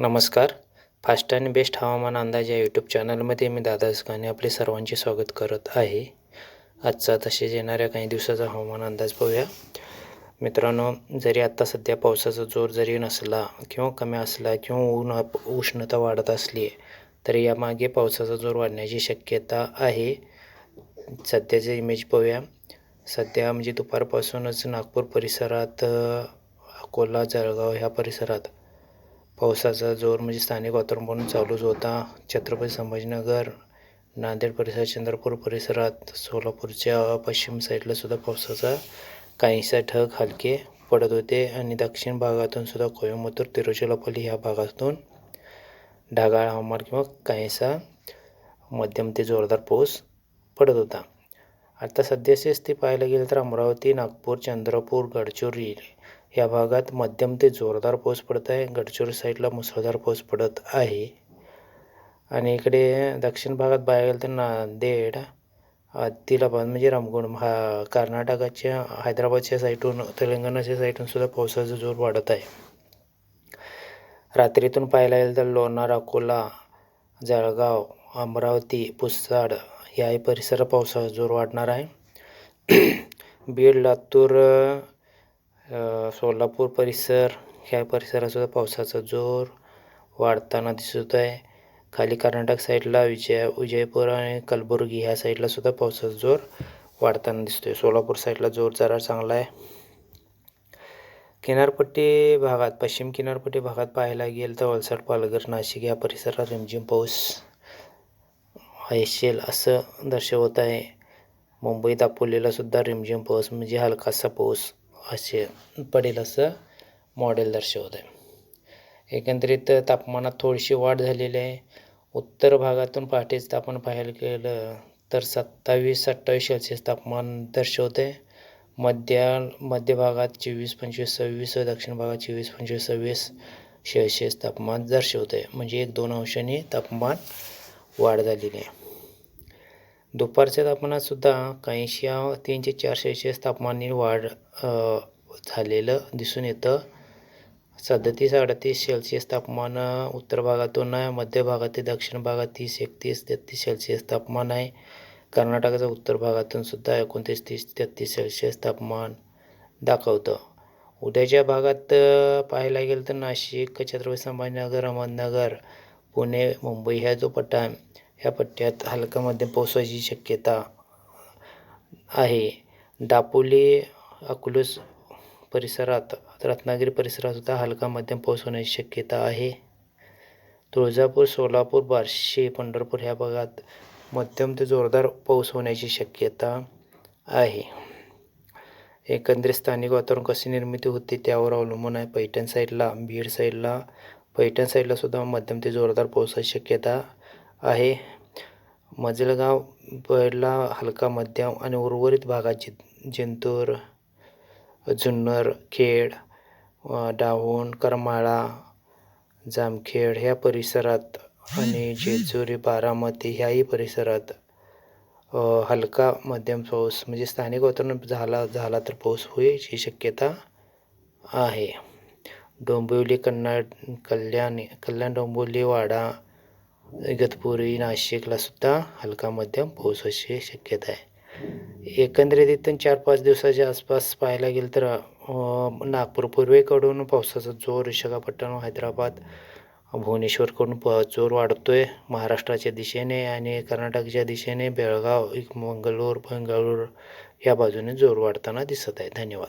नमस्कार. फास्ट आणि बेस्ट हवामान अंदाज या यूट्यूब चॅनलमध्ये मी दादा असकाने आपले सर्वांचे स्वागत करत आहे. आजचा तसेच येणाऱ्या काही दिवसाचा हवामान अंदाज पाहूया. मित्रांनो जरी आत्ता सध्या पावसाचा जोर जरी नसला किंवा कमी असला किंवा ऊन उष्णता वाढत असली तरी यामागे पावसाचा जोर वाढण्याची शक्यता आहे. सध्याचे इमेज पाहूया. सध्या म्हणजे दुपारपासूनच नागपूर परिसरात अकोला जळगाव ह्या परिसरात पावसाचा जोर म्हणजे स्थानिक वातावरण चालूच होता. छत्रपती संभाजीनगर नांदेड परिसर चंद्रपूर परिसरात सोलापूरच्या पश्चिम साईडला सुद्धा पावसाचा काहीसा ढग हलके पडत होते आणि दक्षिण भागातून सुद्धा कोयंबतूर तिरुचिरापल्ली ह्या भागातून ढगाळ हवामान किंवा काहीसा मध्यम ते जोरदार पाऊस पडत होता. आता सध्याची स्थिती पाहायला गेलं तर अमरावती नागपूर चंद्रपूर गडचिरोली या भागात मध्यम ते जोरदार पाऊस पडत आहे. गडचिरोली साईडला मुसळधार पाऊस पडत आहे. आणि इकडे दक्षिण भागात पाहायला गेलं तर नांदेड आदिलाबाद म्हणजे रामगुण हा कर्नाटकाच्या हैदराबादच्या साईडून तेलंगणाच्या साईडून सुद्धा पावसाचा जोर वाढत आहे. रात्रीतून पाहायला गेलं तर लोणार अकोला जळगाव अमरावती पुसाड याही परिसरात पावसाचा जोर वाढणार आहे. बीड लातूर सोलापूर परिसर ह्या परिसरातसुद्धा पावसाचा जोर वाढताना दिसत आहे. खाली कर्नाटक साईडला विजय विजयपूर आणि कलबुर्गी ह्या साईडला सुद्धा पावसाचा जोर वाढताना दिसतोय. सोलापूर साईडला जोर जरा चांगला आहे. किनारपट्टी भागात पश्चिम किनारपट्टी भागात पाहायला गेल तर वलसाड पालघर नाशिक या परिसरात रिमझिम पाऊस येशील असं दर्शवत आहे. मुंबईत दापोलीला सुद्धा रिमझिम पाऊस म्हणजे हलकासा पाऊस असे पडेल असं मॉडेल दर्शवत आहे एकंदरीत तापमानात थोडीशी वाढ झालेली आहे. उत्तर भागातून पहाटेच तापमान पाहायला गेलं तर सत्तावीस अठ्ठावीस सेल्सिअस तापमान दर्शवते आहे मध्य मध्य भागात चोवीस पंचवीस सव्वीस दक्षिण भागात चोवीस पंचवीस सव्वीस सेल्सिअस तापमान दर्शवते आहे म्हणजे एक दोन अंशांनी तापमान वाढ झालेली आहे. दुपारच्या तापमानातसुद्धा काहीशी तीनशे चार सेल्सिअस तापमानी वाढ झालेलं दिसून येतं. सदतीस अडतीस सेल्सिअस तापमान उत्तर भागातून आहे मध्य भागात ते दक्षिण भागात तीस एकतीस तेहतीस सेल्सिअस तापमान आहे. कर्नाटकाच्या उत्तर भागातून सुद्धा एकोणतीस तीस तेहतीस सेल्सिअस तापमान दाखवतं. उद्याच्या भागात पाहायला गेलं तर नाशिक छत्रपती संभाजीनगर अहमदनगर पुणे मुंबई ह्या जो पट्टा आहे ह्या पट्ट्यात हलका मध्यम पावसाची शक्यता आहे. दापोली अकलूस परिसरात रत्नागिरी परिसरातसुद्धा हलका मध्यम पाऊस होण्याची शक्यता आहे. तुळजापूर सोलापूर बार्शी पंढरपूर ह्या भागात मध्यम ते जोरदार पाऊस होण्याची शक्यता आहे. एकंदरीत स्थानिक वातावरण कशी निर्मिती होते त्यावर अवलंबून आहे. पैठण साईडला बीड साईडला पैठण साईडलासुद्धा मध्यम ते जोरदार पावसाची शक्यता आहे. मजलगाव पहिला हलका मध्यम आणि उर्वरित भागात जि जिंतूर जुन्नर खेड डावून करमाळा जामखेड ह्या परिसरात आणि जेजुरी बारामती ह्याही परिसरात हलका मध्यम पाऊस म्हणजे स्थानिक वातावरण झाला झाला तर पाऊस होईची शक्यता आहे. डोंबिवली कन्नड कल्याण कल्याण डोंबिवली वाडा इगतपुरी नाशिकला सुद्धा हलका मध्यम पावसाची शक्यता आहे. एकंदरीत इथून चार पाच दिवसाच्या आसपास पाहायला गेलं तर नागपूर पूर्वेकडून पावसाचा जोर विशाखापट्टणम हैदराबाद भुवनेश्वरकडून प जोर वाढतो आहे महाराष्ट्राच्या दिशेने आणि कर्नाटकच्या दिशेने बेळगाव मंगलोर बंगळूर या बाजूने जोर वाढताना दिसत आहे. धन्यवाद.